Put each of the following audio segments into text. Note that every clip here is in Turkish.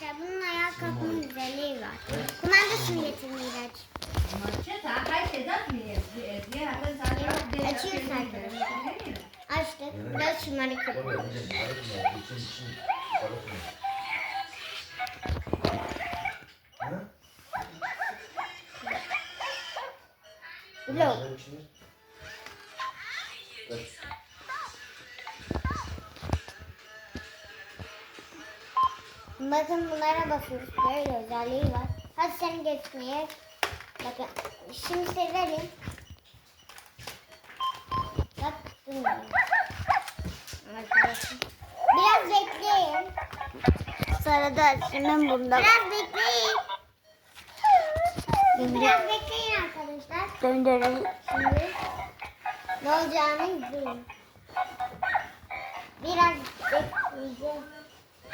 Arkadaşlar bunun ayağa kalkma güzelliği var. Kumandasını getir Miraç. Açıyoruz arkadaşlar. Açtık. Biraz şımarık yapıyoruz. Yok. Bakın bunlara bakıyoruz. Böyle özelliği var. Hadi seni geçmeye. Bakın. Şimdi severim. Bak. Biraz bekleyin. Sonra da şimdi bunda Biraz bekleyin. Biraz bekleyin arkadaşlar. döndürelim. Şimdi ne olacağını izleyin. Biraz bekleyeceğim. Bakın Yok. Uyumuyor. uyumuştur.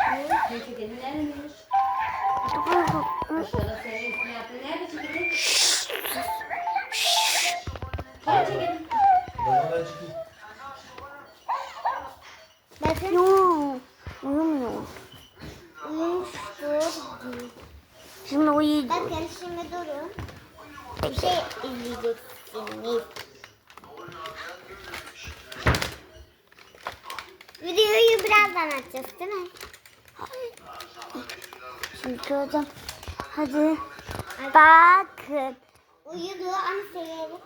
Şimdi uyuyacak. Bakın şimdi durun. Bir şey izleyeceksiniz. Videoyu birazdan açacağız değil mi? Şimdi hocam. Hadi. Bakın. Uyudu ama severim.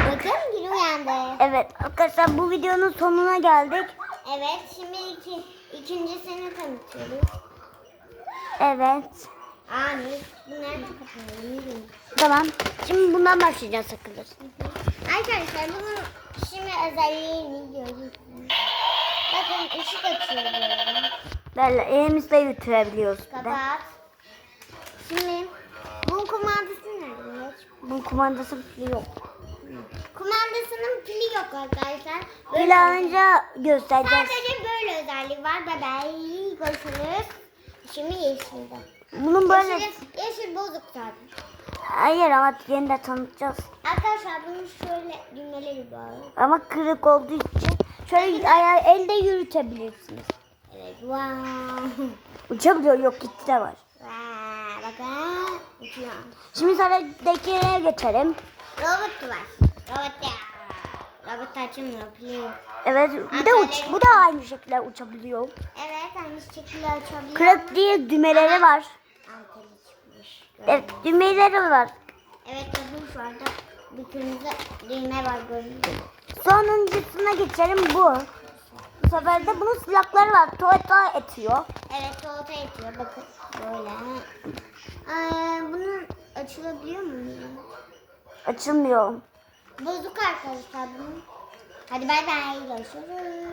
Bakın biri uyandı. Evet arkadaşlar bu videonun sonuna geldik. Evet şimdi iki, ikincisini tanıtıyoruz. Evet. Ani bunları kapatalım. yürüyün. Tamam. Şimdi bundan başlayacağız arkadaşlar. Arkadaşlar bunun şimdi özelliğini görüyorsunuz. Bakın ışık açıyor böyle. Elimizle de. Kapat. Şimdi bunun kumandası nerede? Bunun kumandası pili yok. Kumandasının pili yok arkadaşlar. Böyle Pili alınca göstereceğiz. Sadece böyle özelliği var. Bye bye. Görüşürüz. Şimdi yeşilde. Bunun böyle... Yeşil, yeşil bozuk zaten. Hayır ama yeni de tanıtacağız. Arkadaşlar bunun şöyle düğmeleri var. Ama kırık olduğu için şöyle ayağı elde yürütebilirsiniz. Wow. Uçabiliyor yok gitti de var. Wow. Bakın. Uçuyor. Şimdi sıradakine geçelim. Robot var. Robot ya. Robot açılmıyor. Evet bir de uç, bu da aynı şekilde uçabiliyor. Evet aynı şekilde açabiliyor. Kırık değil düğmeleri var. Anteni çıkmış. Evet düğmeleri var. Evet bakın şu anda bir kırmızı düğme var görünüyor. Sonuncusuna geçelim bu. Bu sefer de bunun silahları var. Tuvalete etiyor. Evet soğuta yetiyor bakın böyle. Ee, bunun açılabiliyor mu? Açılmıyor. Bozuk arkadaşlar bunun. Hadi bay bay görüşürüz.